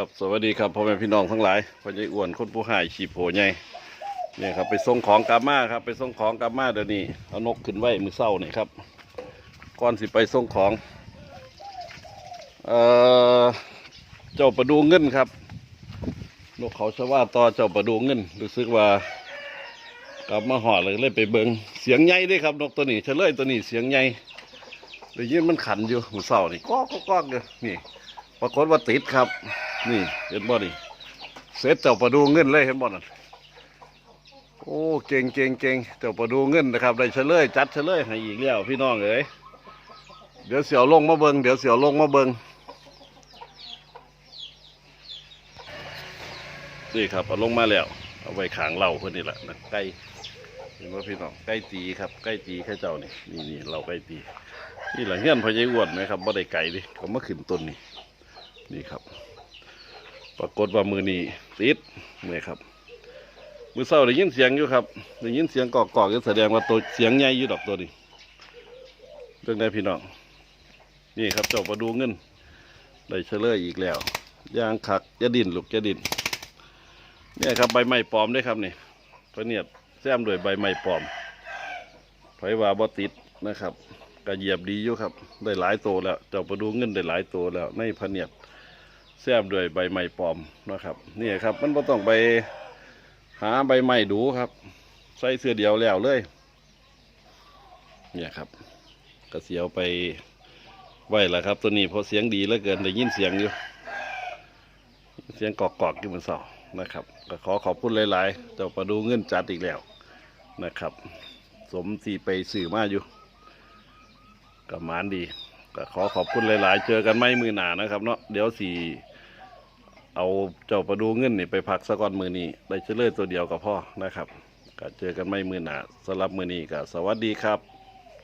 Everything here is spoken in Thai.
ครับสวัสดีครับพ่อแม่พี่น้องทั้งหลายพ่อใหญ่อ้วนคนผู้หายฉีโผใหญ่เนี่ยครับไปส่งของกาม่าครับ ไปส่งของกาม่าเดี๋ยวนี้เอานกขึ้นไว้มือเศร้านี่ครับก่อนสิไปส่งของเอ่อเจ้าประดูเงินครับ นกเขาชว่าต่อเจ้าประดูเงินรู้สึกว่ากลับมาหอดเลยเลยไปเบิงเสียงใหญ่ด้วยครับนกตัวนี้เฉลยตัวนี้เสียงใหญ่ได้ยินมันขันอยู่มือเศร้านี่ก๊อกก๊อกก๊อกอยู่นี่ ปรากฏว่าติดครับ นี่เห็นบ่นี่เสร็จเจ้าประดูเงินเลยเห็นบ่นั่นโอ้เก่งเก่งเก่งเจ้าประดูเงินนะครับได้เฉลยจัดเฉลยให้อีกแล้วพี่น้องเอ๋ยเดี๋ยวเสียวลงมาเบิงเดี๋ยวเสียวลงมาเบิงนี่ครับเอาลงมาแล้ว เอาไว้ขางเหล่าเพื่อนนี่แหละนะไก่เห็นว่าพี่น้องไก่ตีครับไก่ตีแค่เจ้านี่นี่นี่เราไก่ตีนี่แหละเงี้ยนพอใหญอ้วนไหมครับบ่ได้ไก่ดิเขามาขึ้นต้นนี่ นี่ครับ ปรากฏว่ามือนี้ติดเนี่ยครับ มือเศร้าได้ยินเสียงอยู่ครับได้ยินเสียงกอกๆก็แสดงว่าตัวเสียงใหญ่อยู่ดอกตัวนี้เรื่องใดพี่น้องนี่ครับเจ้าประดูเงินได้เฉลยอีกแล้วยางขักยาดินลูกยาดินเนี่ยครับใบไม้ปลอมด้วยครับนี่พระเนียดแซมด้วยใบไม้ปลอมไผว่าบ่ติดนะครับกระเหยียบดีอยู่ครับ ได้หลายโตแล้ว เจ้าประดูเงินได้หลายโตแล้ว ในพระเนียด แซมด้วยใบไม้ปลอมนะครับนี่ครับ มันบ่ต้องไปหาใบไม้ดูครับ ใส่เสื้อเดียวแล้วเลย เนี่ยครับก็เสียวไปไหว้ละครับ ตัวนี้เพราะเสียงดีเหลือเกินได้ยินเสียงอยู่ เสียงกอกๆอยู่มันเสานะครับก็ขอขอบคุณหลายๆเจ้าประดูเงินจัดอีกแล้วนะครับ สมสีไปสื่อมาอยู่กับมานดีก็ขอขอบคุณหลาย ๆ เจอกันไม่มือหนานะครับเนาะเดี๋ยวสี่ เอาเจ้าประดูเงินนี่ไปพักสะก่อนมือนี้ได้เฉลยตัวเดียวกับพ่อนะครับก็เจอกันไม่มือหนาสำหรับมือนี้ก็สวัสดีครับ